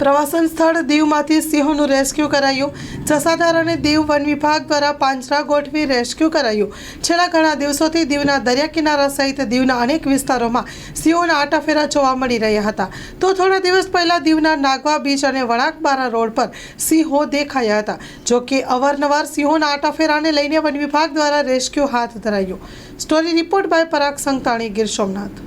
પ્રવાસન સ્થળ દીવમાંથી સિંહોનું રેસ્ક્યુ કરાયું. જસાધાર અને દીવ વન વિભાગ દ્વારા પાંજરા ગોઠવી રેસ્ક્યુ કરાયું. છેલ્લા ઘણા દિવસોથી દીવના દરિયા કિનારા સહિત દીવના અનેક વિસ્તારોમાં સિંહોના આટાફેરા જોવા મળી રહ્યા હતા. તો થોડા દિવસ પહેલા દીવના નાગવા બીચ અને વણાકબારા રોડ પર સિંહો દેખાયા હતા, જો કે અવારનવાર સિંહોના આટાફેરાને લઈને વન વિભાગ દ્વારા રેસ્ક્યુ હાથ ધરાયું. Story report by Parag Santani Gir Somnath.